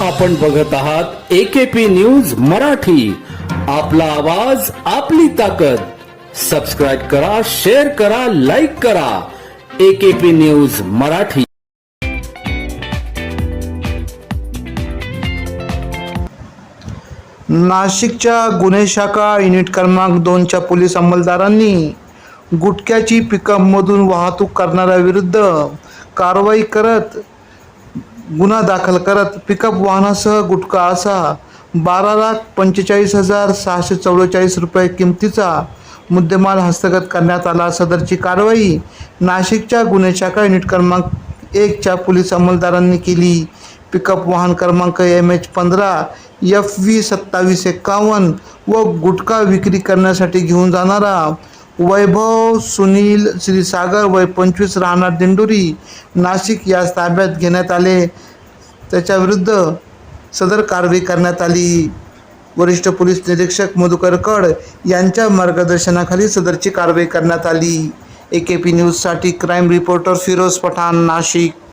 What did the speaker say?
आपण बघत आहात एकेपी न्यूज मराठी. आपला आवाज आपली ताकद. सबस्क्राईब करा शेअर करा लाईक करा. AKP news Marathi. नाशिकच्या गुन्हे शाखा युनिट क्रमांक दोनच्या पोलीस अंमलदारांनी गुटख्याची पिकअपमधून वाहतूक करणाऱ्याविरुद्ध कारवाई करत गुन्हा दाखल करत पिकअप वाहनासह गुटखा असा बारा लाख पंचेचाळीस हजार सहाशे चव्वेचाळीस रुपये किमतीचा मुद्देमाल हस्तगत करण्यात आला. सदरची कारवाई नाशिकच्या गुन्हे शाखा युनिट क्रमांक एकच्या पोलीस अंमलदारांनी केली. पिकअप वाहन क्रमांक एम एच पंधरा एफ व्ही सत्तावीस एक्कावन्न व गुटखा विक्री करण्यासाठी घेऊन जाणारा वैभव सुनील श्रीसागर वय पंचवीस राहणार दिंडोरी नाशिक यास ताब्यात घेण्यात आले. त्याच्याविरुद्ध सदर कारवाई करण्यात आली. वरिष्ठ पोलीस निरीक्षक मधुकर कड यांच्या मार्गदर्शनाखाली सदरची कारवाई करण्यात आली. ए के पी न्यूजसाठी क्राईम रिपोर्टर फिरोज पठाण नाशिक.